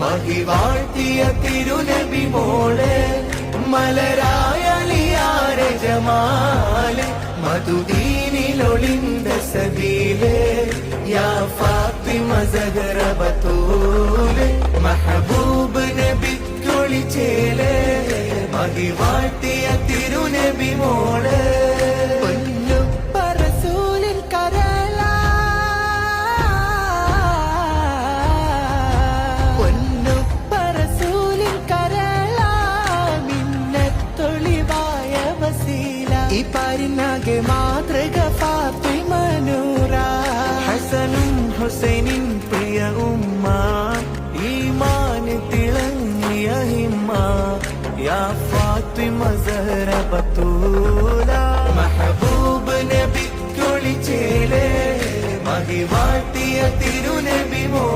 മഹിവാഴ്ത്തിയ തിരുനബി മോളെ മലരായലിയാര ജമാൽ മധുദീനിലൊളിന്ത സബീലെ മെഹബൂബ് നബിക്കൊളി ചേലെ മഹിവാഴ്ത്തിയ തിരുനബി മോളെ. മിന്നത്തൊളിവായ വസീല ഈ പാരിനാകെ മാതൃക ഫാത്തിമനൂറ ഹസനും ഹുസൈനിൻ പ്രിയ ഉമ്മ. ഈമാന് തിളങ്ങിയ ഹിമ്മ. യാ ഫാത്തിമ സഹറ ബത്തൂല. മഹബൂബ് നബി കുളിച്ചേലേ മഹിവാട്ടിയ തിരുനബി മോ